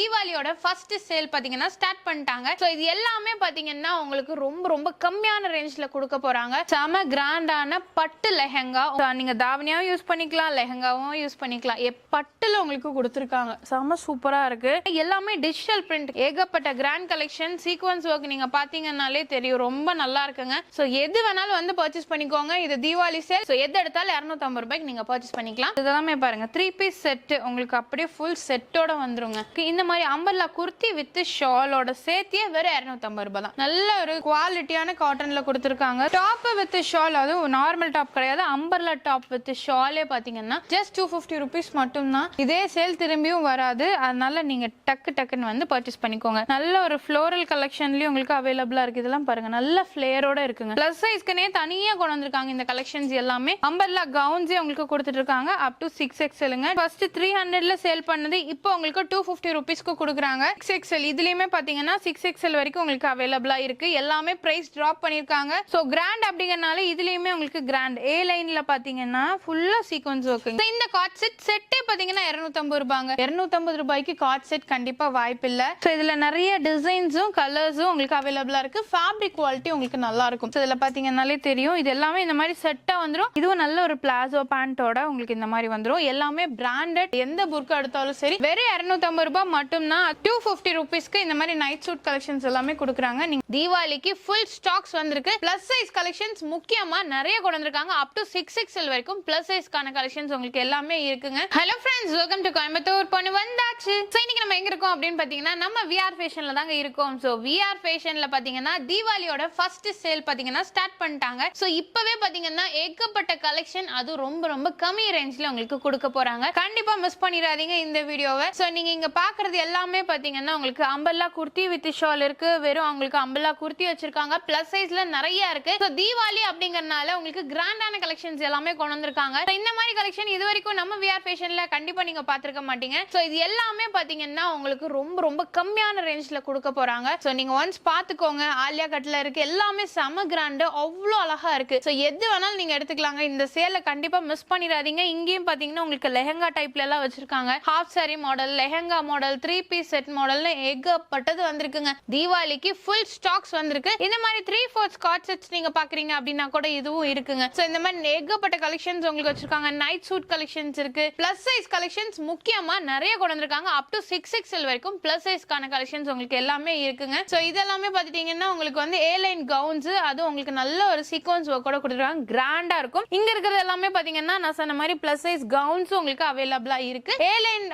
தீபாவளியோட first sale பாத்தீங்கன்னா start பண்ணிட்டாங்க. So இது எல்லாமே பாத்தீங்கன்னா உங்களுக்கு ரொம்ப ரொம்ப கம்மியான ரேஞ்ச்ல கொடுக்க போறாங்க. செம கிராண்டான பட்டு லெஹங்கா. நீங்கள் நீங்க தாவணியாவும் யூஸ் பண்ணிக்கலாம் லெஹங்காவும் யூஸ் பண்ணிக்கலாம். எ- பட்டுல உங்களுக்கு கொடுத்துருக்காங்க. செம சூப்பரா இருக்கு. எல்லாமே டிஜிட்டல் பிரிண்ட் ஏகப்பட்ட கிராண்ட் கலெக்ஷன் சீக்வன்ஸ் ஒர்க் நீங்க பாத்தீங்கன்னாலே தெரியும். ரொம்ப நல்லா இருக்குங்க. ஸோ எது வேணாலும் வந்து பர்ச்சேஸ் பண்ணிக்கோங்க. இது தீபாவளி சேல் ஸோ எது எடுத்தாலும் இரநூத்தம்பது ரூபாய்க்கு நீங்க பர்ச்சேஸ் பண்ணிக்கலாம். இதெல்லாமே பாருங்க. த்ரீ பீஸ் செட் உங்களுக்கு அப்படியே ஃபுல் செட்டோட வந்துருங்க. இந்த மாதிரி அம்பர்லா குர்த்தி வித் ஷாலோட சேர்த்தியே வெறும் இரநூத்தம்பது ரூபாய் தான். நல்ல ஒரு குவாலிட்டியான காட்டன்ல கொடுத்துருக்காங்க. டாப் வித் ஷால் அதுவும் நார்மல் டாப் கிடையாது. அம்பர்லா டாப் வித் ஷாலே பாத்தீங்கன்னா ஜஸ்ட் டூ ஃபிஃப்டி ருபீஸ் மட்டும்தான். இதே சேல் திரும்பியும் வராது. அதனால நீங்க டக்கு டக்குன்னு வந்து பர்ச்சேஸ் பண்ணிக்கோங்க. நல்ல ஒரு ஃப்ளோரல் கலெக்ஷன்லயும் உங்களுக்கு அவைலபிளா இருக்கு. இதெல்லாம் பாருங்க. நல்ல ஃபிளேரோட இருக்குங்க. பிளஸ் சைஸ்க்குனே தனியா கொண்டு வந்திருக்காங்க இந்த கலெக்ஷன்ஸ் எல்லாமே. அம்பர்லா கவுன்ஸே உங்களுக்கு கொடுத்துட்டு இருக்காங்க. அப் டு சிக்ஸ் எக்ஸலுங்க ஃபர்ஸ்ட் த்ரீ ஹண்ட்ரட்ல சேல் பண்ணது இப்போ உங்களுக்கு டூ ஃபிஃப்டி ருபீஸ்க்கு கொடுக்குறாங்க. சிக்ஸ் எக்ஸ்எல் இதுலேயுமே பார்த்தீங்கன்னா சிக்ஸ் எக்ஸ்எல் வரைக்கும் உங்களுக்கு அவைலபிளா இருக்கு. எல்லாமே ப்ரைஸ் ட்ராப் பண்ணியிருக்காங்க ஸோ கிராண்ட் அப்படிங்கறனால இதுலேயுமே உங்களுக்கு கிராண்ட் ஏ லைனில் பார்த்தீங்கன்னா ஃபுல்லாக சீக்வன்ஸ் ஒர்க்குங்க இந்த காட் செட் செட்டே பார்த்தீங்கன்னா இரநூத்தம்பது ரூபாங்க. இரநூத்தம்பது ரூபாய்க்கு காட் செட் கண்டிப்பாக வாய்ப்பு ஸோ இதில் நிறைய டிசைன்ஸும் கலர்ஸும் உங்களுக்கு அவைலபிளாக இருக்கு. ஃபேப்ரிக் குவாலிட்டி உங்களுக்கு நல்லா இருக்கும். ஸோ இதில் பார்த்தீங்கன்னாலே தெரியும். இது எல்லாமே இந்த மாதிரி செட்டாக வந்துடும் இதுவும் நல்ல ஒரு பிளாசோ பேண்டோட உங்களுக்கு இந்த மாதிரி வந்துடும் எல்லாமே பிராண்டட் எந்த புர்க்கா எடுத்தாலும் சரி வெறும் இரநூத்தம்பது ரூபாய் மட்டும்தான் டூ ஃபிஃப்டி ருபீஸ்க்கு இந்த மாதிரி நைட் சூட் கலெக்ஷன்ஸ் எல்லாமே கொடுக்குறாங்க. நீங்க தீபாவளிக்கு ஃபுல் ஸ்டாக்ஸ் வந்திருக்கு. பிளஸ் சைஸ் கலெக்ஷன்ஸ் முக்கியமா நிறைய கொண்டு வந்திருக்காங்க. அப் டு சிக்ஸ் எக்ஸ்எல் வரைக்கும் பிளஸ் சைஸ்க்கான கலெக்ஷன்ஸ் உங்களுக்கு எல்லாமே இருக்குங்க. Hello friends welcome to Coimbatore பொண்ணு வந்தாச்சு ஸோ இன்னைக்கு நம்ம எங்க இருக்கோம் அப்படின்னு பாத்தீங்கன்னா நம்ம விஆர் ஃபேஷன்ல தாங்க இருக்கோம். ஸோ விஆர் ஃபேஷன்ல பாத்தீங்கன்னா தீபாவளியோட ஃபர்ஸ்ட் சேல் பாத்தீங்கன்னா ஸ்டார்ட் பண்ணிட்டாங்க. ஸோ இப்பவே பாத்தீங்கன்னா ஏகப்பட்ட கலெக்ஷன் அது ரொம்ப ரொம்ப கம்மி ரேஞ்ச்ல உங்களுக்கு கொடுக்க போறாங்க. கண்டிப்பா மிஸ் பண்ணிடாதீங்க இந்த வீடியோவை ஸோ நீங்க இங்க பாக்குறது எல்லாமே பார்த்தீங்கன்னா உங்களுக்கு அம்பல்லா குர்த்தி வித் ஷால் இருக்கு. வெறும் அவங்களுக்கு அம்பல்லா குர்த்தி வச்சிருக்காங்க. பிளஸ் சைஸ்ல நிறைய இருக்கு. ஸோ தீபாவளி அப்படிங்கறனால உங்களுக்கு கிராண்டான கலெக்ஷன்ஸ் எல்லாமே கொண்டு வந்திருக்காங்க. இந்த மாதிரி கலெக்ஷன் இது வரைக்கும் நம்ம விஆர் ஃபேஷன்ல கண்டிப்பா நீங்க பார்த்துருக்க மாட்டீங்க. ஸோ இது எல்லாமே பாத்தீங்கன்னா உங்களுக்கு ரொம்ப ரொம்ப கம்மியான ரேஞ்ச்ல கொடுக்க போறாங்க. ஸோ நீங்க ஒன்ஸ் பாத்துக்கோங்க ஆலியா கட்ல இருக்கு. எல்லாமே செம கிராண்டு அவ்வளோ அழகா இருக்கு. ஸோ எது வேணாலும் நீங்க எடுத்துக்கலாங்க. இந்த சேலை கண்டிப்பா மிஸ் பண்ணிடாதீங்க. இங்கேயும் பாத்தீங்கன்னா உங்களுக்கு லெஹங்கா டைப்ல எல்லாம் வச்சிருக்காங்க. Half sari model lehenga model three piece set மாடல்னு ஏகப்பட்டது வந்திருக்குங்க. தீபாவளிக்கு ஃபுல் ஸ்டாக்ஸ் வந்திருக்கு. இந்த மாதிரி த்ரீ ஃபோர் ஸ்காட் செட்ஸ் நீங்க பாக்குறீங்க அப்படின்னா கூட இதுவும் இருக்குங்க. ஸோ இந்த மாதிரி ஏகப்பட்ட கலெக்ஷன்ஸ் உங்களுக்கு வச்சிருக்காங்க. நைட் சூட் கலெக்ஷன்ஸ் இருக்கு. பிளஸ் சைஸ் கலெக்ஷன்ஸ் முக்கியமா நிறைய கொண்டு வந்திருக்காங்க. அப் டு சிக்ஸ் எக்ஸ்எல் வரைக்கும் பிளஸ் சைஸ்க்கான கலெக்ஷன்ஸ் உங்களுக்கு எல்லாமே இருக்குங்க. ஸோ இதெல்லாமே பார்த்துட்டீங்கன்னா உங்களுக்கு வந்து ஏ லைன் கவுன்ஸ் அதுவும் உங்களுக்கு நல்ல ஒரு சீக்வன்ஸ் ஒர்க்கோட கொடுத்துருக்காங்க. கிராண்டா இருக்கும். இங்க இருக்கிறது எல்லாமே பாத்தீங்கன்னா நான் சொன்ன மாதிரி பிளஸ் சைஸ் கவுன்ஸும் உங்களுக்கு அவைலபிளா இருக்கு. ஏ லைன்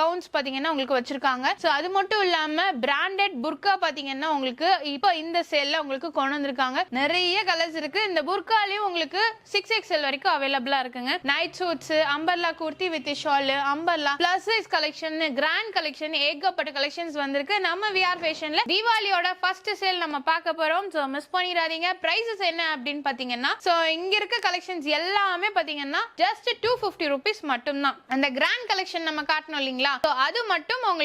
கவுன்ஸ் பாத்தீங்கன்னா உங்களுக்கு வச்சிருக்காங்க. ஸோ அது மட்டும் இல்லாம பிராண்டட் புர்கா பாத்தீங்கன்னா உங்களுக்கு இப்போ இந்த சேல்ல உங்களுக்கு கொண்டு வந்திருக்காங்க. நிறைய கலர்ஸ் இருக்கு. இந்த புர்காலையும் உங்களுக்கு சிக்ஸ் எக்ஸ்எல் வரைக்கும் அவைலபிளா இருக்குங்க. Night suits umbrella kurti with shawl umbrella plus size collection grand collection ஏகப்பட்ட கலெக்ஷன்ஸ் வந்திருக்கு. நம்ம விஆர் ஃபேஷன்ல தீபாவளியோட ஃபர்ஸ்ட் சேல் நம்ம பார்க்க போறோம். ஸோ மிஸ் பண்ணிடாதீங்க. பிரைசஸ் என்ன அப்படின்னு பாத்தீங்கன்னா ஸோ இங்க இருக்க கலெக்ஷன்ஸ் எல்லாமே பாத்தீங்கன்னா ஜஸ்ட் டூ ஃபிஃப்டி ருபீஸ் மட்டும்தான். அந்த கிராண்ட் கலெக்ஷன் நம்ம காட்டணும் இல்லைங்களா? ஸோ அது மட்டும் உங்களுக்கு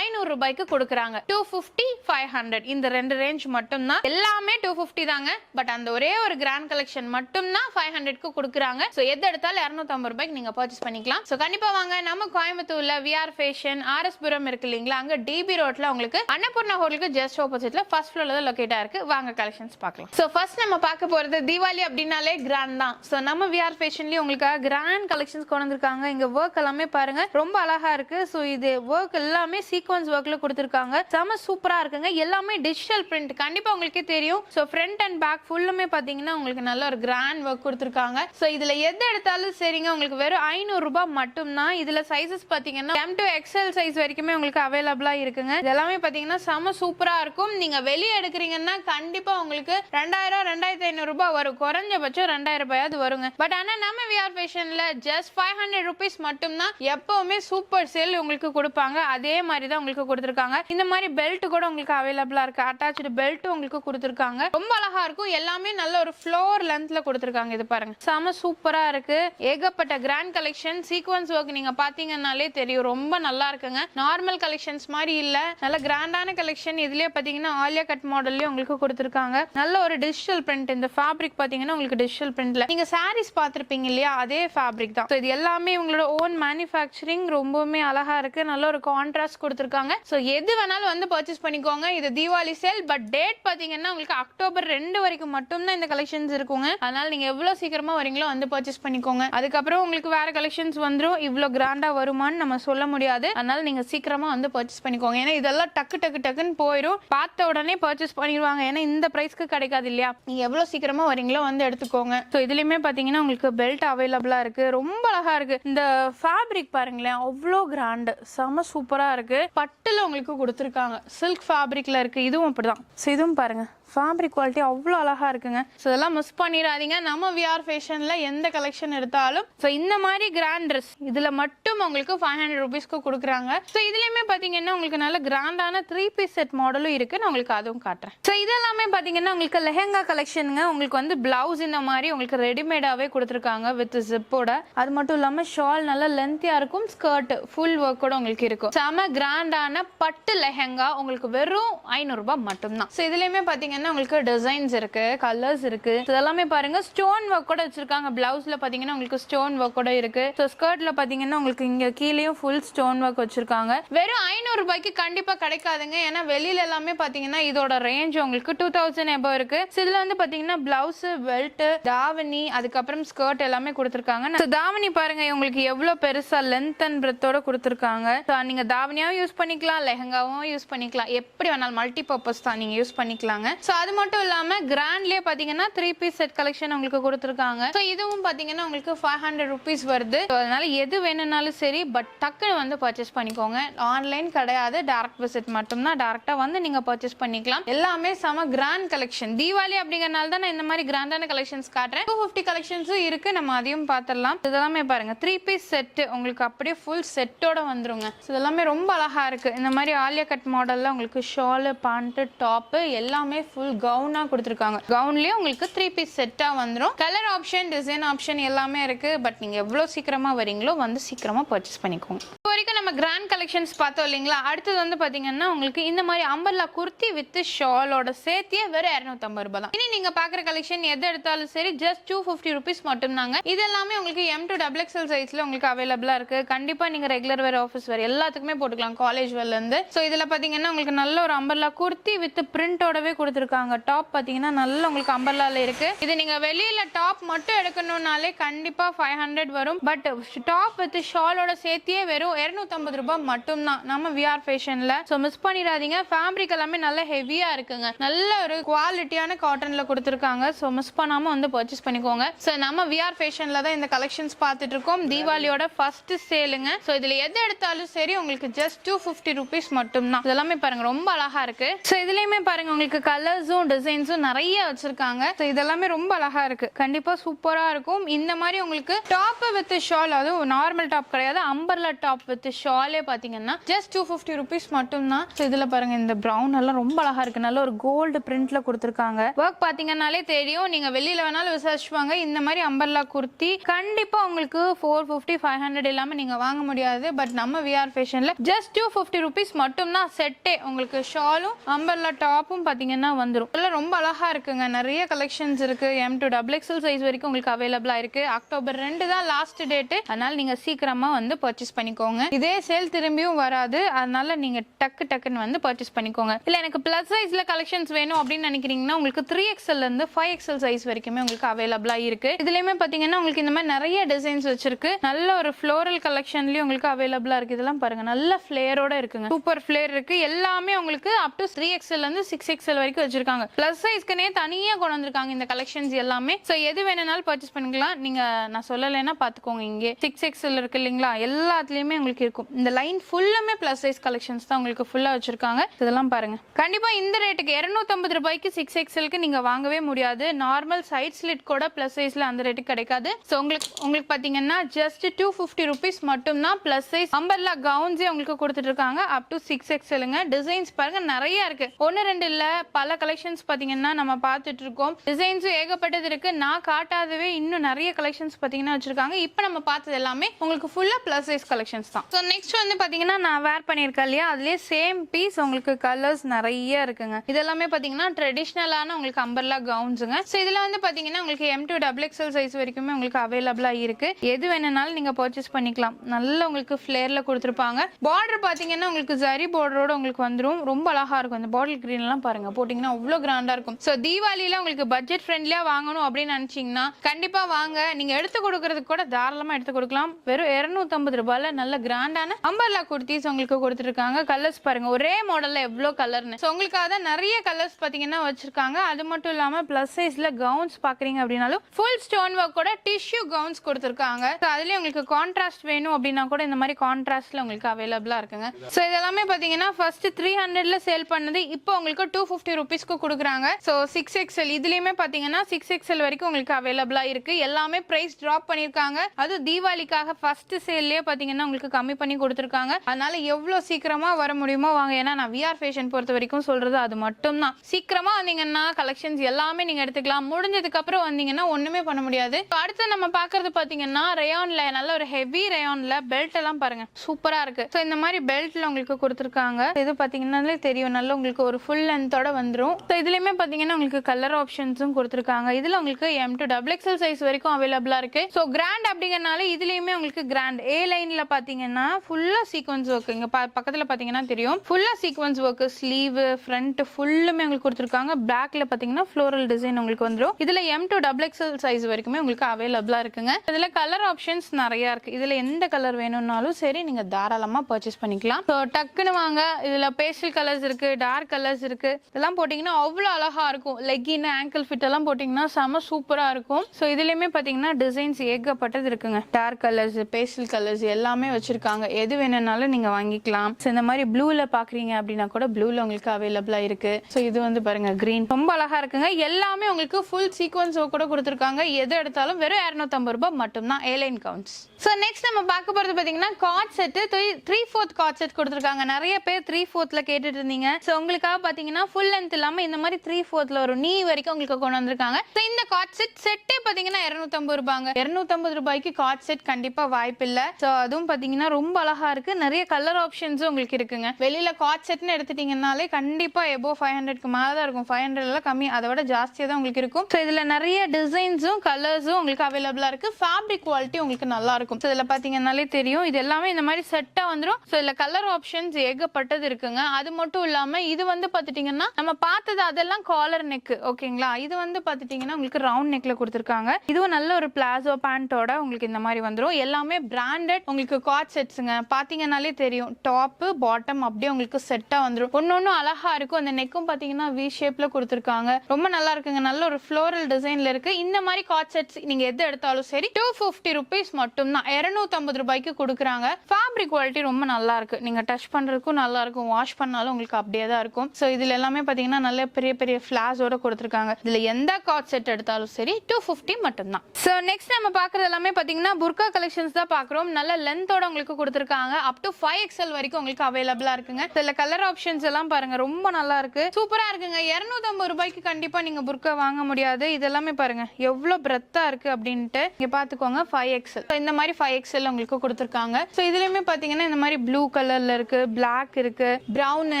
ஐநூறு ரூபாய்க்கு கொடுக்குறாங்க. டூ ஃபிஃப்டி ஃபைவ் ஹண்ட்ரட் இந்த ரெண்டு ரேஞ்ச் மட்டும்தான். எல்லாமே டூ ஃபிஃப்டி தாங்க. பட் அந்த ஒரே ஒரு கிராண்ட் கலெக்ஷன் மட்டும்தான் ஃபைவ் ஹண்ட்ரட்க்கு கொடுக்குறாங்க. ஸோ எது எடுத்தாலும் இரநூத்தம்பது ரூபாய்க்கு நீங்க பர்ச்சேஸ் பண்ணிக்கலாம். ஸோ கண்டிப்பா வாங்க. நம்ம கோயம்புத்தூர்ல விஆர் ஃபேஷன் ஆர்எஸ்புரம் இருக்கு இல்லைங்களா? அங்க டிபி ரோட்ல உங்களுக்கு அன்னபூர்ணா ஹோட்டலுக்கு ஜஸ்ட் ஆப்போசிட்ல ஃபர்ஸ்ட் ஃப்ளோர்ல தான் லொக்கேட்டா இருக்கு. வாங்க கலெக்ஷன்ஸ் பார்க்கலாம். ஸோ ஃபர்ஸ்ட் நம்ம பார்க்க போறது தீபாவளி அப்படின்னாலே கிராண்ட் தான். ஸோ நம்ம விஆர் ஃபேஷன்லயும் உங்களுக்கு கிராண்ட் கலெக்ஷன்ஸ் கொண்டு வந்திருக்காங்க. இங்க ஒர்க் எல்லாமே பாருங்க. ரொம்ப அழகா இருக்கு. ஸோ இது ஒர்க் எல்லாமே சீக்வன்ஸ் ஒர்க்ல கொடுத்துருக்காங்க. செம சூப்பரா இருக்குங்க. எல்லாமே டிஜிட்டல் பிரிண்ட் கண்டிப்பா உங்களுக்கே தெரியும். ஸோ ஃப்ரண்ட் அண்ட் பேக் ஃபுல்லுமே பாத்தீங்கன்னா உங்களுக்கு நல்ல ஒரு கிராண்ட் ஒர்க் கொடுத்துருக்காங்க. ஸோ இதுல எது எடுத்தாலும் சரிங்க. உங்களுக்கு வெறும் ஐநூறு ரூபாய் மட்டும்தான். இதுல சைசஸ் பாத்தீங்கன்னா எம் டு எக்ஸ்எல் சைஸ் வரைக்குமே உங்களுக்கு அவைலபிளா இருக்குங்க. இதெல்லாமே பாத்தீங்கன்னா செம சூப்பரா இருக்கும். நீங்க வெளியே எடுக்கிறீங்கன்னா கண்டிப்பா உங்களுக்கு ரெண்டாயிரம் ரெண்டாயிரத்தி ஐநூறு ரூபாய் வரும். குறைஞ்சபட்சம் ரெண்டாயிரம் ரூபாயாவது வருங்க. பட் ஆனா நம்ம விஆர் ஃபேஷன்ல ஜஸ்ட் ஃபைவ் ஹண்ட்ரட் ருபீஸ் மட்டும்தான் எப்பவுமே சூப்பர் சேல் உங்களுக்கு கொடுப்பாங்க. அது அதே மாதிரி தான் உங்களுக்கு கொடுத்துருக்காங்க. இந்த மாதிரி பெல்ட் கூட உங்களுக்கு அவைலபிளா இருக்கு. அட்டாச்சு பெல்ட் உங்களுக்கு கொடுத்துருக்காங்க. ரொம்ப அழகா இருக்கும். எல்லாமே நல்ல ஒரு ஃப்ளோர் லென்த்ல கொடுத்துருக்காங்க இது பாருங்க. செம சூப்பரா இருக்கு. ஏகப்பட்ட கிராண்ட் கலெக்ஷன் சீக்வன்ஸ் ஒர்க் நீங்க பாத்தீங்கன்னாலே தெரியும். ரொம்ப நல்லா இருக்குங்க. நார்மல் கலெக்ஷன்ஸ் மாதிரி இல்ல. நல்ல கிராண்டான கலெக்ஷன் இதுலயே பாத்தீங்கன்னா ஆலியா கட் மாடல்லயே உங்களுக்கு கொடுத்துருக்காங்க. நல்ல ஒரு டிஜிட்டல் பிரிண்ட் இந்த ஃபேப்ரிக் பாத்தீங்கன்னா உங்களுக்கு டிஜிட்டல் பிரிண்ட்ல நீங்க சாரீஸ் பாத்திருப்பீங்க இல்லையா? அதே ஃபேப்ரிக் தான். இது எல்லாமே உங்களோட ஓன் மேனுஃபேக்சரிங் ரொம்பவுமே அழகா இருக்கு. நல்ல ஒரு கான்ட்ராஸ்ட் கொடுத்துருக்காங்க. ஸோ எது வேணாலும் வந்து பர்ச்சேஸ் பண்ணிக்கோங்க. இது தீபாவளி சேல் பட் டேட் பார்த்தீங்கன்னா உங்களுக்கு அக்டோபர் ரெண்டு வரைக்கும் மட்டும்தான் இந்த கலெக்ஷன்ஸ் இருக்குங்க. அதனால நீங்கள் எவ்வளோ சீக்கிரமாக வரீங்களோ வந்து பர்ச்சேஸ் பண்ணிக்கோங்க. அதுக்கப்புறம் உங்களுக்கு வேற கலெக்ஷன்ஸ் வந்துடும் இவ்வளோ கிராண்டாக வருமான்னு நம்ம சொல்ல முடியாது. அதனால நீங்கள் சீக்கிரமாக வந்து பர்ச்சேஸ் பண்ணிக்கோங்க. ஏன்னா இதெல்லாம் டக்கு டக்கு டக்குன்னு போயிடும் பார்த்த உடனே பர்ச்சேஸ் பண்ணிடுவாங்க. ஏன்னா இந்த ப்ரைஸ்க்கு கிடைக்காது இல்லையா? நீங்கள் எவ்வளோ சீக்கிரமாக வரீங்களோ வந்து எடுத்துக்கோங்க. ஸோ இதுலையுமே பார்த்தீங்கன்னா உங்களுக்கு பெல்ட் அவைலபிளாக இருக்குது ரொம்ப அழகாக இருக்குது இந்த ஃபேப்ரிக் பாருங்களேன். அவ்வளோ கிராண்டு செம சூப்பர் சூப்பராக இருக்குது பட்டில் உங்களுக்கு கொடுத்துருக்காங்க. சில்க் ஃபேப்ரிக்கில் இருக்குது இதுவும் அப்படி தான் ஸோ இதுவும் பாருங்கள் ஃபேப்ரிக் குவாலிட்டி அவ்வளோ அழகா இருக்குங்க. ஸோ இதெல்லாம் மிஸ் பண்ணிடாதீங்க. நம்ம விஆர் ஃபேஷனில் எந்த கலெக்ஷன் எடுத்தாலும் ஸோ இந்த மாதிரி கிராண்ட் ட்ரெஸ் இதில் மட்டும் உங்களுக்கு ஃபைவ் ஹண்ட்ரட் ருபீஸ்க்கு கொடுக்குறாங்க. ஸோ இதுலேயுமே பார்த்தீங்கன்னா உங்களுக்கு நல்ல கிராண்டான த்ரீ பீஸ் செட் மாடலும் இருக்கு. நான் உங்களுக்கு அதுவும் காட்டுறேன். ஸோ இதெல்லாமே பார்த்தீங்கன்னா உங்களுக்கு லெஹெங்கா கலெக்ஷனுங்க உங்களுக்கு வந்து பிளவுஸ் இந்த மாதிரி உங்களுக்கு ரெடிமேடாகவே கொடுத்துருக்காங்க வித் ஜிப்போட அது மட்டும் இல்லாமல் ஷால் நல்லா லென்த்தியாக இருக்கும். ஸ்கர்ட் ஃபுல் ஒர்க்கோட உங்களுக்கு இருக்கும். செம கிராண்டான பட்டு லெஹெங்கா உங்களுக்கு வெறும் ஐநூறுரூபா மட்டும்தான். ஸோ இதுலேயுமே பார்த்தீங்கன்னா உங்களுக்கு டிசைன்ஸ் இருக்கு கலர்ஸ் இருக்கு. இதெல்லாமே பாருங்க ஸ்டோன் ஒர்க் கூட வச்சிருக்காங்க. பிளவுஸ்ல பாத்தீங்கன்னா உங்களுக்கு ஸ்டோன் ஒர்க் கூட இருக்கு. ஸோ ஸ்கர்ட்ல பாத்தீங்கன்னா உங்களுக்கு இங்க கீழேயும் ஃபுல் ஸ்டோன் ஒர்க் வச்சிருக்காங்க. வெறும் ஐநூறு ரூபாய்க்கு கண்டிப்பா கிடைக்காதுங்க. ஏன்னா வெளியில எல்லாமே பாத்தீங்கன்னா இதோட ரேஞ்ச் உங்களுக்கு டூ தௌசண்ட் எபோ இருக்கு. இதுல வந்து பாத்தீங்கன்னா பிளவுஸ் பெல்ட் தாவணி அதுக்கப்புறம் ஸ்கர்ட் எல்லாமே கொடுத்துருக்காங்க. தாவணி பாருங்க உங்களுக்கு எவ்வளவு பெருசா லென்த் அண்ட் பிரெத்தோட கொடுத்துருக்காங்க. ஸோ நீங்க தாவணியாவும் யூஸ் பண்ணிக்கலாம் லெஹங்காவும் யூஸ் பண்ணிக்கலாம். எப்படி வேணாலும் மல்டி பர்பஸ் தான் நீங்க யூஸ் பண்ணிக்கலாங்க. ஸோ ஸோ அது மட்டும் இல்லாமல் கிராண்ட்லேயே பார்த்தீங்கன்னா த்ரீ பீஸ் செட் கலெக்ஷன் உங்களுக்கு கொடுத்துருக்காங்க. ஸோ இதுவும் பார்த்தீங்கன்னா உங்களுக்கு ஃபைவ் ஹண்ட்ரட் ருபீஸ் வருது. அதனால எது வேணும்னாலும் சரி பட் டக்குன்னு வந்து பர்ச்சேஸ் பண்ணிக்கோங்க. ஆன்லைன் கிடையாது டேரக்ட் விசிட் மட்டும்தான். டேரெக்டாக வந்து நீங்கள் பர்ச்சேஸ் பண்ணிக்கலாம். எல்லாமே செம கிராண்ட் கலெக்ஷன் தீபாவளி அப்படிங்கறனால தான் நான் இந்த மாதிரி கிராண்டான கலெக்ஷன்ஸ் காட்டுறேன். டூ ஃபிஃப்டி கலெக்ஷன்ஸும் இருக்கு. நம்ம அதையும் பார்த்துடலாம் இதெல்லாமே பாருங்க. த்ரீ பீஸ் செட் உங்களுக்கு அப்படியே ஃபுல் செட்டோட வந்துருங்க. இதெல்லாமே ரொம்ப அழகா இருக்கு. இந்த மாதிரி ஆலியா கட் மாடல்ல உங்களுக்கு ஷாலு பேண்ட் டாப் எல்லாமே ஃபுல் ஃபுல் கவுனா கொடுத்துருக்காங்க. கவுன்லயே உங்களுக்கு த்ரீ பீஸ் செட்டா வந்துடும் கலர் ஆப்ஷன் டிசைன் ஆப்ஷன் எல்லாமே இருக்கு. பட் நீங்க எவ்வளவு சீக்கிரமா வரீங்களோ வந்து சீக்கிரமா பர்ச்சேஸ் பண்ணிக்கோங்க. வரைக்கும் நம்ம கிராண்ட் கலெக்ஷன்ஸ் பார்த்தோம் இல்லைங்களா? அடுத்தது வந்து பார்த்தீங்கன்னா உங்களுக்கு இந்த மாதிரி அம்பர்லா குர்த்தி வித் ஷாலோட சேர்த்தியே வெறும் இரநூத்தம்பது ரூபாய் தான். இனி நீங்க பாக்குற கலெக்ஷன் எது எடுத்தாலும் சரி ஜஸ்ட் டூ ஃபிஃப்டி ருபீஸ் மட்டும் தாங்க இது எல்லாமே உங்களுக்கு எம் டு டபுள் எக்ஸல் சைஸ்ல உங்களுக்கு அவைலபிளா இருக்கு. கண்டிப்பா நீங்க ரெகுலர் வேர் ஆஃபீஸ் வேர் எல்லாத்துக்குமே போட்டுக்கலாம் காலேஜ் வேர்ல இருந்து. ஸோ இதுல பாத்தீங்கன்னா உங்களுக்கு நல்ல ஒரு அம்பர்லா குர்த்தி வித் பிரிண்டோடவே கொடுத்துருக்காங்க. டாப் பாத்தீங்கன்னா நல்ல உங்களுக்கு அம்பர்லால இருக்கு. இது நீங்க வெளியில டாப் மட்டும் எடுக்கணும்னாலே கண்டிப்பா ஃபைவ் ஹண்ட்ரட் வரும். பட் டாப் வித் ஷாலோட சேர்த்தியே வெறும் 250 ரூபாய் மட்டும்தான். நம்ம விஆர் ஃபேஷன்ல ஸோ மிஸ் பண்ணிடாதீங்க. ஃபேப்ரிக் எல்லாமே நல்ல ஹெவியா இருக்குங்க. நல்ல ஒரு குவாலிட்டியான காட்டன்ல கொடுத்துருக்காங்க. ஸோ மிஸ் பண்ணாம வந்து பர்ச்சேஸ் பண்ணிக்கோங்க. ஸோ நம்ம விஆர் ஃபேஷன்ல தான் இந்த கலெக்ஷன்ஸ் பார்த்துட்டு இருக்கோம் தீபாவளியோட ஃபர்ஸ்ட் சேலுங்க ஸோ இதுல எது எடுத்தாலும் சரி உங்களுக்கு ஜஸ்ட் டூ ஃபிஃப்டி ருபீஸ் மட்டும்தான். இதெல்லாமே பாருங்க ரொம்ப அழகா இருக்கு. ஸோ இதுலயுமே பாருங்க உங்களுக்கு கலர்ஸும் டிசைன்ஸும் நிறைய வச்சிருக்காங்க. ஸோ இதெல்லாமே ரொம்ப அழகா இருக்கு. கண்டிப்பா சூப்பரா இருக்கும். இந்த மாதிரி உங்களுக்கு டாப் வித் ஷால் அதுவும் நார்மல் டாப் கிடையாது. அம்பர்லா டாப் வித் ஷாலே பார்த்தீங்கன்னா ஜஸ்ட் டூ ஃபிஃப்டி ருபீஸ் மட்டும்தான். ஸோ இதில் பாருங்க இந்த ப்ரௌன் எல்லாம் ரொம்ப அழகாக இருக்கு. நல்ல ஒரு கோல்டு பிரிண்ட்ல கொடுத்துருக்காங்க. ஒர்க் பார்த்தீங்கன்னாலே தெரியும். நீங்க வெளியில வேணாலும் விசாரிச்சுவாங்க. இந்த மாதிரி அம்பர்லா குர்த்தி கண்டிப்பாக உங்களுக்கு ஃபோர் ஃபிஃப்டி ஃபைவ் ஹண்ட்ரட் இல்லாமல் நீங்கள் வாங்க முடியாது. பட் நம்ம விஆர் ஃபேஷனில் ஜஸ்ட் டூ ஃபிஃப்டி ருபீஸ் மட்டும்தான் செட்டே உங்களுக்கு ஷாலும் அம்பர்லா டாப்பும் பார்த்தீங்கன்னா வந்துடும் இதெல்லாம் ரொம்ப அழகாக இருக்குங்க. நிறைய கலெக்ஷன்ஸ் இருக்குது M to double XL size வரைக்கும் உங்களுக்கு அவைலபிளாக இருக்குது அக்டோபர் ரெண்டு தான் லாஸ்ட் டேட்டு அதனால் நீங்கள் சீக்கிரமாக வந்து பர்ச்சேஸ் பண்ணிக்கோங்க. இதே சேல் திரும்பியும் வராது. அதனால நீங்க டக்கு டக்குன்னு வந்து பர்ச்சேஸ் பண்ணிக்கோங்க. இல்ல எனக்கு பிளஸ் சைஸ்ல கலெக்ஷன்ஸ் வேணும் அப்படின்னு நினைக்கிறீங்கன்னா உங்களுக்கு த்ரீ எக்ஸ்எல்ல இருந்து ஃபைவ் எக்ஸ்எல் சைஸ் வரைக்குமே உங்களுக்கு அவைலபிளா இருக்கு. இதுலயுமே பாத்தீங்கன்னா உங்களுக்கு இந்த மாதிரி நிறைய டிசைன்ஸ் வச்சிருக்கு. நல்ல ஒரு ஃப்ளோரல் கலெக்ஷன்லயும் உங்களுக்கு அவைலபிளா இருக்கு. இதெல்லாம் பாருங்க. நல்ல ஃபிளேரோட இருக்குங்க. சூப்பர் ஃபிளேர் இருக்கு. எல்லாமே உங்களுக்கு அப் டு த்ரீ எக்ஸ்எல் இருந்து சிக்ஸ் எக்ஸ்எல் வரைக்கும் வச்சிருக்காங்க. பிளஸ் சைஸ்க்குனே தனியா கொண்டு வந்திருக்காங்க இந்த கலெக்ஷன்ஸ் எல்லாமே. ஸோ எது வேணும்னாலும் பர்ச்சேஸ் பண்ணிக்கலாம். நீங்க நான் சொல்லலைன்னா பாத்துக்கோங்க இங்கே சிக்ஸ் எக்ஸ்எல் இருக்கு இல்லைங்களா? எல்லாத்துலயுமே உங்களுக்கு இருக்கும். இந்த லைன் ஃபுல்லுமே பிளஸ் சைஸ் கலெக்ஷன்ஸ் தான் உங்களுக்கு ஃபுல்லாக வச்சிருக்காங்க. இதெல்லாம் பாருங்க. கண்டிப்பாக இந்த ரேட்டுக்கு 250 ரூபாய்க்கு சிக்ஸ் எக்ஸலுக்கு நீங்கள் வாங்கவே முடியாது. நார்மல் சைட் ஸ்லிட் கூட பிளஸ் சைஸ்ல அந்த ரேட்டுக்கு கிடைக்காது. ஸோ உங்களுக்கு உங்களுக்கு பார்த்தீங்கன்னா ஜஸ்ட் டூ ஃபிஃப்டி ருபீஸ் மட்டும் தான் பிளஸ் சைஸ் அம்பர்லா கவுன்ஸே உங்களுக்கு கொடுத்துட்டு இருக்காங்க. அப் டு சிக்ஸ் எக்ஸ்எலுங்க டிசைன்ஸ் பாருங்க நிறைய இருக்கு. ஒன்று ரெண்டு இல்லை பல கலெக்ஷன்ஸ் பார்த்தீங்கன்னா நம்ம பார்த்துட்டு இருக்கோம். டிசைன்ஸும் ஏகப்பட்டது இருக்கு. நான் காட்டாதவே இன்னும் நிறைய கலெக்ஷன்ஸ் பார்த்தீங்கன்னா வச்சிருக்காங்க. இப்போ நம்ம பார்த்தது எல்லாமே உங்களுக்கு ஃபுல்லாக பிளஸ் சைஸ் கலெக்ஷன்ஸ் தான். கண்டிப்பா ஸோ நெக்ஸ்ட் வந்து பார்த்தீங்கன்னா நான் வேர் பண்ணியிருக்கேன் இல்லையா? அதுலேயே சேம் பீஸ் உங்களுக்கு கலர்ஸ் நிறைய இருக்குங்க. இதெல்லாமே பார்த்தீங்கன்னா ட்ரெடிஷ்னலான உங்களுக்கு அம்பர்லா கவுன்ஸுங்க ஸோ இதில் வந்து பார்த்தீங்கன்னா உங்களுக்கு M to double XL size வரைக்குமே உங்களுக்கு அவைலபிளாக இருக்கு. எது வேணுனாலும் நீங்கள் பர்ச்சேஸ் பண்ணிக்கலாம். நல்ல உங்களுக்கு ஃப்ளேரில் கொடுத்துருப்பாங்க. பார்டர் பார்த்தீங்கன்னா உங்களுக்கு ஜரி பார்டரோட உங்களுக்கு வந்துடும் ரொம்ப அழகா இருக்கும். அந்த பாட்டில் க்ரீன்லாம் பாருங்கள் பாருங்க. அவ்வளோ கிராண்டாக இருக்கும். ஸோ தீபாவளியில உங்களுக்கு பட்ஜெட் ஃப்ரெண்ட்லியாக வாங்கணும் அப்படின்னு நினச்சிங்கன்னா கண்டிப்பாக வாங்க. நீங்கள் எடுத்து கொடுக்கறதுக்கு கூட தாராளமாக எடுத்து கொடுக்கலாம். வெறும் இரநூத்தம்பது ரூபாயில் நல்ல கிராண்டான அம்பர்லா குர்த்திஸ் உங்களுக்கு கொடுத்துருக்காங்க. கலர்ஸ் பாருங்க. ஒரே மாடல்ல எவ்வளோ கலர்னு ஸோ உங்களுக்காக தான் நிறைய கலர்ஸ் பாத்தீங்கன்னா வச்சிருக்காங்க. அது மட்டும் இல்லாம பிளஸ் சைஸ்ல கவுன்ஸ் பாக்குறீங்க அப்படின்னாலும் ஃபுல் ஸ்டோன் ஒர்க் கூட டிஷ்யூ கவுன்ஸ் கொடுத்துருக்காங்க. ஸோ அதுலயும் உங்களுக்கு கான்ட்ராஸ்ட் வேணும் அப்படின்னா கூட இந்த மாதிரி கான்ட்ராஸ்ட்ல உங்களுக்கு அவைலபிளா இருக்குங்க. ஸோ இதெல்லாமே பாத்தீங்கன்னா ஃபர்ஸ்ட் த்ரீ ஹண்ட்ரட்ல சேல் பண்ணது இப்போ உங்களுக்கு டூ ஃபிஃப்டி ருபீஸ்க்கு கொடுக்குறாங்க. ஸோ சிக்ஸ் எக்ஸ்எல் இதுலயுமே பாத்தீங்கன்னா சிக்ஸ் எக்ஸ்எல் வரைக்கும் உங்களுக்கு அவைலபிளா இருக்கு. எல்லாமே பிரைஸ் டிராப் பண்ணிருக்காங்க அது தீபாவளிக்காக ஃபர்ஸ்ட் சேல்லே பாத்தீங்கன்னா உங்களுக்கு கம்மி பண்ணி கொடுத்துருக்காங்க. அதனால எவ்வளவு சீக்கிரமா வர முடியுமோ வாங்க. ஏன்னா நான் விஆர் ஃபேஷன் பொறுத்த வரைக்கும் சொல்றது அது மட்டும் தான் சீக்கிரமா வந்தீங்கன்னா கலெக்ஷன்ஸ் எல்லாமே நீங்க எடுத்துக்கலாம். முடிஞ்சதுக்கு அப்புறம் வந்தீங்கன்னா ஒண்ணுமே பண்ண முடியாது. அடுத்து நம்ம பாக்குறது பாத்தீங்கன்னா ரயான்ல நல்ல ஒரு ஹெவி ரயான்ல பெல்ட் எல்லாம் பாருங்க. சூப்பரா இருக்கு. ஸோ இந்த மாதிரி பெல்ட்ல உங்களுக்கு கொடுத்துருக்காங்க. இது பாத்தீங்கன்னாலே தெரியும். நல்ல உங்களுக்கு ஒரு ஃபுல் லென்த்தோட வந்துரும். ஸோ இதுலயுமே பாத்தீங்கன்னா உங்களுக்கு கலர் ஆப்ஷன்ஸும் கொடுத்துருக்காங்க. இதுல உங்களுக்கு M to double XL size வரைக்கும் அவைலபிளா இருக்கு. ஸோ கிராண்ட் அப்படிங்கறனால இதுலயுமே உங்களுக்கு கிராண்ட் ஏ லைன்ல பார்த்தீங்கன்னா ஃபுல்லாக சீக்வன்ஸ் ஒர்க் இங்கே பா- பக்கத்தில் பார்த்தீங்கன்னா தெரியும். ஃபுல்லாக சீக்வன்ஸ் ஒர்க்கு ஸ்லீவு ஃப்ரண்ட் ஃபுல்லுமே உங்களுக்கு கொடுத்துருக்காங்க. பிளாக்ல பார்த்தீங்கன்னா ஃப்ளோரல் டிசைன் உங்களுக்கு வந்துடும் இதில் M to double XL size வரைக்குமே உங்களுக்கு அவைலபிளாக இருக்குங்க. இதில் கலர் ஆப்ஷன்ஸ் நிறையா இருக்குது இதில் எந்த கலர் வேணும்னாலும் சரி நீங்கள் தாராளமாக பர்ச்சேஸ் பண்ணிக்கலாம். ஸோ டக்குன்னு வாங்க. இதில் பேஸ்டல் கலர்ஸ் இருக்குது டார்க் கலர்ஸ் இருக்குது இதெல்லாம் போட்டிங்கன்னா அவ்வளோ அழகாக இருக்கும். லெக்கின் ஆங்கிள் ஃபிட் எல்லாம் போட்டிங்கன்னா செம சூப்பராக இருக்கும். ஸோ இதுலேயுமே பார்த்தீங்கன்னா டிசைன்ஸ் ஏகப்பட்டது இருக்குங்க. டார்க் கலர்ஸ் பேஸ்டல் கலர்ஸ் எல்லாமே வச்சிருக்காங்க எது வேணும்னாலும் நீங்க வாங்கிக்கலாம். ஸோ இந்த மாதிரி ப்ளூல பாக்குறீங்க அப்படின்னா கூட ப்ளூல உங்களுக்கு அவைலபிளா இருக்கு. ஸோ இது வந்து பாருங்க கிரீன் ரொம்ப அழகா இருக்குங்க. எல்லாமே உங்களுக்கு ஃபுல் சீக்வன்ஸ் கூட கொடுத்துருக்காங்க. எது எடுத்தாலும் வெறும் இரநூத்தம்பது ரூபாய் மட்டும்தான். ஏலைன் கவுண்ட்ஸ் ஸோ நெக்ஸ்ட் நம்ம பார்க்க போறது பாத்தீங்கன்னா coord set three fourth coord set கொடுத்துருக்காங்க. நிறைய பேர் த்ரீ ஃபோர்த்ல கேட்டுட்டு இருந்தீங்க. ஸோ உங்களுக்காக பாத்தீங்கன்னா ஃபுல் லென்த் இல்லாம இந்த மாதிரி த்ரீ ஃபோர்த்ல ஒரு நீ வரைக்கும் உங்களுக்கு கொண்டு வந்திருக்காங்க. ஸோ இந்த கார்ட் செட் செட்டே பாத்தீங்கன்னா இரநூத்தம்பது ரூபாங்க இரநூத்தம்பது ரூபாய்க்கு கார்ட் செட் கண்டிப்பா வாய்ப்பு இல்லை ஸோ அதுவும் பாத்தீங்கன்னா ரொம்ப அழகா இருக்கு. நிறைய கலர் ஆப்ஷன்ஸும் உங்களுக்கு இருக்குங்க. வெளியில காட் செட்னு எடுத்துட்டீங்கனாலே கண்டிப்பா எபோ ஃபைவ் ஹண்ட்ரட்க்கு மேலே தான் இருக்கும். ஃபைவ் ஹண்ட்ரட்ல கம்மி அதை விட ஜாஸ்தியாக தான் உங்களுக்கு இருக்கும். ஸோ இதுல நிறைய டிசைன்ஸும் கலர்ஸும் உங்களுக்கு அவைலபிளா இருக்கு. ஃபேப்ரிக் குவாலிட்டி உங்களுக்கு நல்லா இருக்கும். ஸோ இதுல பார்த்தீங்கன்னாலே தெரியும். இது எல்லாமே இந்த மாதிரி செட்டா வந்துடும் ஸோ இதுல கலர் ஆப்ஷன்ஸ் ஏகப்பட்டது இருக்குங்க. அது மட்டும் இல்லாம இது வந்து பாத்துட்டீங்கன்னா நம்ம பார்த்தது அதெல்லாம் காலர் நெக் ஓகேங்களா? இது வந்து பாத்துட்டீங்கன்னா உங்களுக்கு ரவுண்ட் நெக்ல கொடுத்துருக்காங்க. இதுவும் நல்ல ஒரு பிளாசோ பேண்டோட உங்களுக்கு இந்த மாதிரி வந்துடும் எல்லாமே பிராண்டட் உங்களுக்கு காட் செட்ஸுங்க. பார்த்தீங்கன்னாலே தெரியும். டாப்பு பாட்டம் அப்படியே உங்களுக்கு செட்டாக வந்துடும் ஒன்று ஒன்றும் அழகாக இருக்கும். அந்த நெக்கும் பார்த்தீங்கன்னா வி ஷேப்பில் கொடுத்துருக்காங்க. ரொம்ப நல்லா இருக்குங்க. நல்ல ஒரு ஃப்ளோரல் டிசைனில் இருக்குது இந்த மாதிரி காட் செட்ஸ் நீங்கள் எது எடுத்தாலும் சரி டூ ஃபிஃப்டி ருபீஸ் மட்டும் தான் இரநூத்தம்பது ரூபாய்க்கு கொடுக்குறாங்க. ஃபேப்ரிக் குவாலிட்டி ரொம்ப நல்லா இருக்கு. நீங்க டச் பண்றதுக்கும் நல்லா இருக்கும். வாஷ் பண்ணாலும் உங்களுக்கு அப்படியே தான் இருக்கும். ஸோ இதுல எல்லாமே பாத்தீங்கன்னா நல்ல பெரிய பெரிய ஃபிளாஸோட கொடுத்துருக்காங்க. இதுல எந்த காட் செட் எடுத்தாலும் சரி டூ ஃபிஃப்டி மட்டும் தான் ஸோ நெக்ஸ்ட் நம்ம பாக்குறது எல்லாமே பாத்தீங்கன்னா புர்கா கலெக்ஷன்ஸ் தான் பாக்குறோம். நல்ல லென்த்தோட உங்களுக்கு கொடுத்துருக்காங்க. அப் டு ஃபைவ் எக்ஸ்எல் வரைக்கும் உங்களுக்கு அவைலபிளா இருக்குங்க. இதுல கலர் ஆப்ஷன்ஸ் எல்லாம் பாருங்க. ரொம்ப நல்லா இருக்கு. சூப்பரா இருக்குங்க. 250 ரூபாய்க்கு கண்டிப்பா நீங்க புர்க்கை வாங்க முடியாது. இதெல்லாமே பாருங்க. எவ்வளவு பிரத்தா இருக்கு அப்படின்ட்டு இங்க பாத்துக்கோங்க. ஃபைவ் எக்ஸ்எல் இந்த மாதிரி ஃபைவ் எக்ஸ்எல் உங்களுக்கு கொடுத்துருக்காங்க. ஸோ இதுலயுமே பாத்தீங்கன்னா இந்த மாதிரி ப்ளூ கலர்ல இருக்கு பிளாக் இருக்கு ப்ரௌனு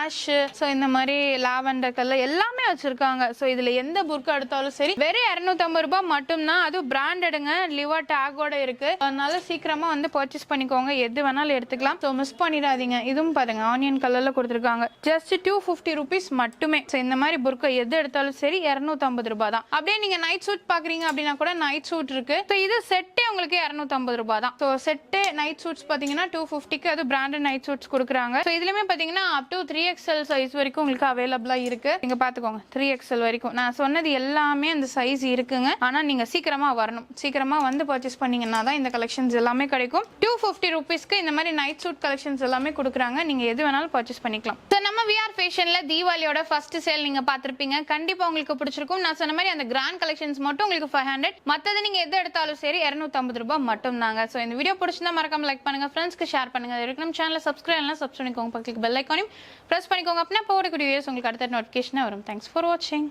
ஆஷ் ஸோ இந்த மாதிரி லாவெண்டர் கலர் எல்லாமே வச்சிருக்காங்க. ஸோ இதுல எந்த புர்கா எடுத்தாலும் சரி வெறும் 250 ரூபாய் மட்டும்தான். அதுவும் பிராண்டடுங்க லிவா டேகோட இருக்கு. அதனால சீக்கிரமா வந்து பர்ச்சேஸ் பண்ணிக்கோங்க. எது வேணாலும் எடுத்துக்கலாம். ஸோ மிஸ் பண்ணிடாதீங்க. இதுவும் பாருங்க ஆனியன் கலர்ல கொடுத்துருக்காங்க. ஜஸ்ட் டூ ஃபிஃப்டி ருபீஸ் மட்டுமே. ஸோ இந்த மாதிரி புர்கா எது எடுத்தாலும் சரி 250 ரூபாய் தான் அப்படியே நீங்க நைட் சூட் பாக்குறீங்க அப்படின்னா கூட நைட் சூட் இருக்கு. ஸோ இது செட்டே உங்களுக்கு 250 ரூபாய் தான் ஸோ செட்டே நைட் சூட்ஸ் பாத்தீங்கன்னா டூ ஃபிஃப்டிக்கு அது பிராண்டட் நைட் சூட்ஸ் கொடுக்குறாங்க. ஸோ இதுலயுமே பாத்தீங்கன்னா up to three XL size வரைக்கும் உங்களுக்கு அவைலபிளா இருக்கு. நீங்க பாத்துக்கோங்க த்ரீ எக்ஸ்எல் வரைக்கும். நான் சொன்னது எல்லாமே அந்த சைஸ் இருக்குங்க. ஆனா நீங்க சீக்கிரமா வரணும். சீக்கிரமா வந்து பர்ச்சேஸ் பண்ணீங்கன்னா தான் இந்த கலெக்ஷன்ஸ் எல்லாமே கிடைக்கும். டூ ஃபிஃப்டி ருபீஸ்க்கு இந்த மாதிரி நைட் சூட் கலெக்ஷன்ஸ் எல்லாமே கொடுக்குறாங்க. நீங்க எது வேணாலும் பர்ச்சேஸ் பண்ணிக்கலாம். ஸோ நம்ம விஆர் ஃபேஷன்ல தீபாவளியோட ஃபர்ஸ்ட் சேல் நீங்க பார்த்துருப்பீங்க. கண்டிப்பா உங்களுக்கு பிடிச்சிருக்கும். நான் சொன்ன மாதிரி அந்த கிராண்ட் கலெக்ஷன்ஸ் மட்டும் உங்களுக்கு ஃபைவ் ஹண்ட்ரட் மற்றது நீங்க எது எடுத்தாலும் சரி 250 ரூபாய் மட்டும் தாங்க ஸோ இந்த வீடியோ பிடிச்சிருந்தா மறக்காம லைக் பண்ணுங்க. ஃப்ரெண்ட்ஸ்க்கு ஷேர் பண்ணுங்க. அது நம்ம சேனலை சப்ஸ்கிரைப் எல்லாம் சப்ஸ்கிரைப் பண்ணிக்கோங்க. பக்கத்துக்கு பெல் ஐக்கானையும் ப்ரெஸ் பண்ணிக்கோங்க. அப்படின்னா போடக்கூடிய வீடியோஸ் உங்களுக்கு அடுத்த நோட்டிஃபிகேஷனாக வரும். தேங்க்ஸ் ஃபார் வாட்சிங்